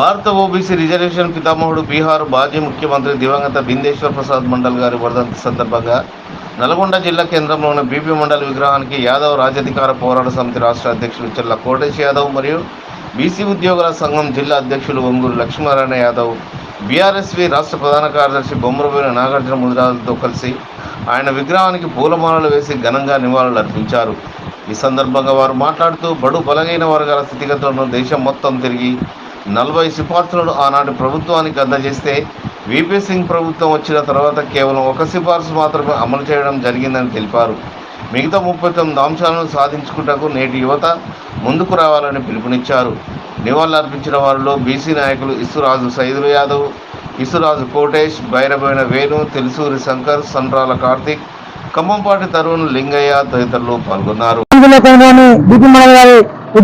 భారత OBC reservation పితామహుడు బీహార్ మాజీ ముఖ్యమంత్రి దివంగత బిందేశ్వర్ ప్రసాద్ మండల్ గారి వర్ధంతి సందర్భంగా నల్గొండ జిల్లా కేంద్రంలోని బీపీ మండల్ విగ్రహానికి యాదవ్ రాజధికార పోరాట సమితి రాష్ట్ర అధ్యక్షులు చెల్ల కోటేశ్ యాదవ్ మరియు బీసీ ఉద్యోగుల సంఘం జిల్లా అధ్యక్షులు ఒంగూరు లక్ష్మీనారాయణ యాదవ్ బీఆర్ఎస్వి రాష్ట్ర ప్రధాన కార్యదర్శి బొమ్మరబోయిన నాగార్జున ముదిరాజులతో కలిసి ఆయన విగ్రహానికి పూలమాలలు వేసి ఘనంగా నివాళులు అర్పించారు. ఈ సందర్భంగా వారు మాట్లాడుతూ బడు బలగైన వర్గాల స్థితిగతులను దేశం మొత్తం తిరిగి నలభై సిఫార్సులను ఆనాటి ప్రభుత్వానికి అందజేస్తే వీపీ సింగ్ ప్రభుత్వం వచ్చిన తర్వాత కేవలం ఒక సిఫార్సు మాత్రమే అమలు చేయడం జరిగిందని తెలిపారు. మిగతా ముప్పై తొమ్మిది అంశాలను సాధించుకుంటకు నేటి యువత ముందుకు రావాలని పిలుపునిచ్చారు. నివాళులర్పించిన వారిలో బీసీ నాయకులు ఇసురాజు సైదులు యాదవ్ ఇసురాజు కోటేష్ భైరవైన వేణు తెలుసూరి శంకర్ సండ్రాల కార్తీక్ ఖమ్మంపాటి తరుణ్ లింగయ్య తదితరులు పాల్గొన్నారు.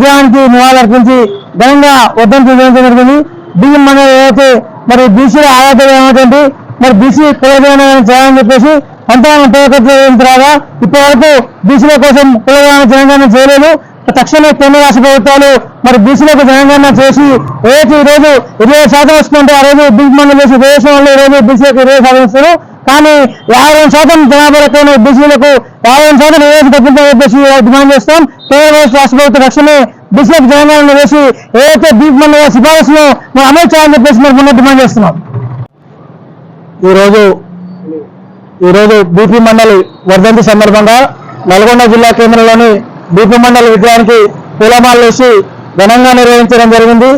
గారి నివాళులర్పించి ఘనంగా వద్దని చూపించడం జరిగింది బియ్యం మండలి ఏదైతే మరి బీసీల ఆరాధన ఏమిటంటే మరి బీసీ కులగణన చేయాలని చెప్పేసి అంతా ఉపయోగపడిన తర్వాత ఇప్పటివరకు బీసీల కోసం కులగణన జనగణన చేయలేదు. తక్షణమే కేంద్ర రాష్ట్ర ప్రభుత్వాలు మరి బీసీలకు జనగణన చేసి ఏదైతే ఈరోజు రోజు ఇరవై శాతం వస్తుందంటే ఆ రోజు బీపీ మండలి చేసి దేశంలో వల్ల బీసీలకు ఇరవై శాతం వస్తారు కానీ యాభై శాతం శాతం జనాభాలకు బీసీలకు యాభై శాతం నివేదిక తప్పిందని చెప్పేసి డిమాండ్ చేస్తాం. కేంద్ర రాష్ట్ర ప్రభుత్వం రక్షణే బీసీలకు జనగణన వేసి ఏదైతే బీపీ మండలి సిఫారసును మనం అమలు చేయాలని చెప్పేసి మరి మొన్న డిమాండ్ చేస్తున్నాం. ఈరోజు ఈరోజు బీపీ మండలి వర్ధంతి సందర్భంగా నల్గొండ జిల్లా కేంద్రంలోని బీపీ మండలి విగ్రహానికి పూలమాలలు వేసి ఘనంగా నిర్వహించడం జరిగింది.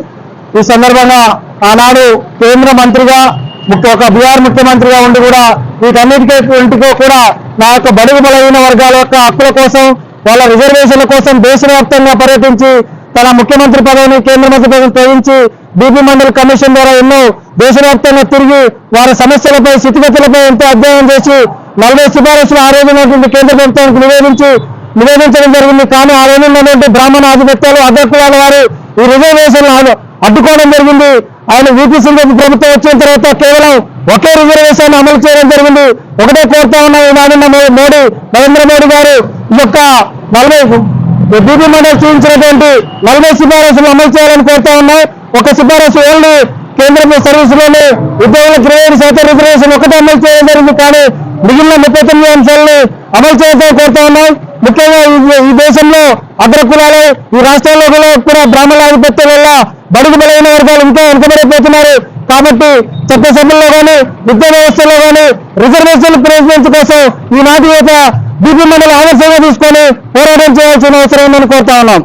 ఈ సందర్భంగా ఆనాడు కేంద్ర మంత్రిగా ఒక బీహార్ ముఖ్యమంత్రిగా ఉండి కూడా వీటన్నిటికో కూడా నా యొక్క బడుగు బలహీన వర్గాల యొక్క హక్కుల కోసం వాళ్ళ రిజర్వేషన్ల కోసం దేశవ్యాప్తంగా పర్యటించి తన ముఖ్యమంత్రి పదవిని కేంద్ర మంత్రి పదవిని తొలగించి బీపీ మండలి కమిషన్ ద్వారా ఎన్నో దేశవ్యాప్తంగా తిరిగి వారి సమస్యలపై స్థితిగతులపై ఎంతో అధ్యయనం చేసి నలభై సిఫారసులు ఆ రోజు కేంద్ర ప్రభుత్వానికి నివేదించి నివేదించడం జరిగింది. కానీ ఆ రోజు ఉన్నటువంటి బ్రాహ్మణ ఆధిపత్యాలు అగ్రకులాల వారు ఈ రిజర్వేషన్లు అడ్డుకోవడం జరిగింది. ఆయన వీపీ సింగ్ ప్రభుత్వం వచ్చిన తర్వాత కేవలం ఒకే రిజర్వేషన్ అమలు చేయడం జరిగింది. ఒకటే కోరుతా ఉన్న ఈనాడున్న మోడీ నరేంద్ర మోడీ గారు ఈ యొక్క నలభై బీబీ మండలి చూపించినటువంటి నలభై సిఫారసులు అమలు చేయాలని కోరుతా ఉన్నాయి ఒక సిఫారసు ఓన్లీ కేంద్ర సర్వీసులోని ఉద్యోగులకు ఇరవై శాతం రిజర్వేషన్ ఒకటే అమలు చేయడం జరిగింది. కానీ మిగిలిన ముప్పై తొమ్మిది అంశాలను అమలు చేయడం కోరుతా ఉన్నాయి ముఖ్యంగా ఈ- దేశంలో దేశంలో అగ్రకులాలు ఈ రాష్ట్రాల్లో కూడా కూడా బ్రాహ్మణ ఆధిపత్యం వల్ల బడుగు బలైన వర్గాలు ఇంకా వెనుకబడిపోతున్నారు. కాబట్టి చట్టసభల్లో కానీ విద్యా వ్యవస్థలో కానీ రిజర్వేషన్లు ప్రయోజనం కోసం ఈనాటి యొక్క బీపీ మండలి ఆదర్శంగా తీసుకొని పోరాటం చేయాల్సిన అవసరం ఉందని కోరుతా ఉన్నాం.